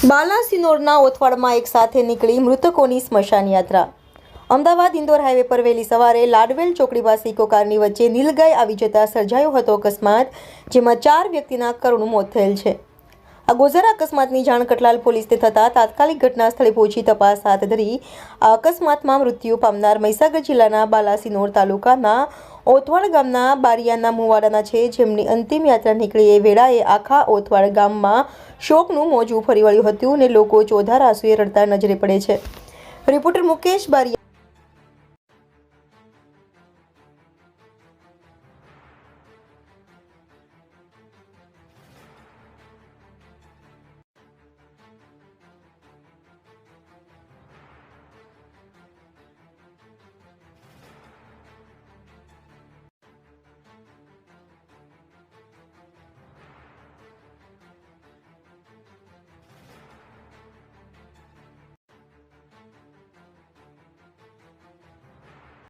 બાલાસિનોરના ઓથવાડમાં એક સાથે નીકળી મૃતકોની સ્મશાન યાત્રા. અમદાવાદ ઇન્દોર હાઈવે પર વહેલી સવારે લાડવેલ ચોકડી પાસે ઇકો વચ્ચે નીલગાય આવી જતા સર્જાયો હતો અકસ્માત, જેમાં ચાર વ્યક્તિના કરુણ મોત થયેલ છે. આ ગોઝારા અકસ્માતની જાણ કટલાલ પોલીસને થતાં તાત્કાલિક ઘટના સ્થળે પહોંચી તપાસ હાથ ધરી આ અકસ્માતમાં મૃત્યુ પામનાર મહીસાગર જિલ્લાના બાલાસિનોર તાલુકાના ઓથવાડ ગામના બારિયાના મુવાડાના છે, જેમની અંતિમ યાત્રા નીકળી એ વેળાએ આખા ઓથવાડ ગામમાં શોકનું મોજું ફરી વળ્યું હતું અને લોકો ચોધાર આંસુએ રડતા નજરે પડે છે. રિપોર્ટર મુકેશ બારિયા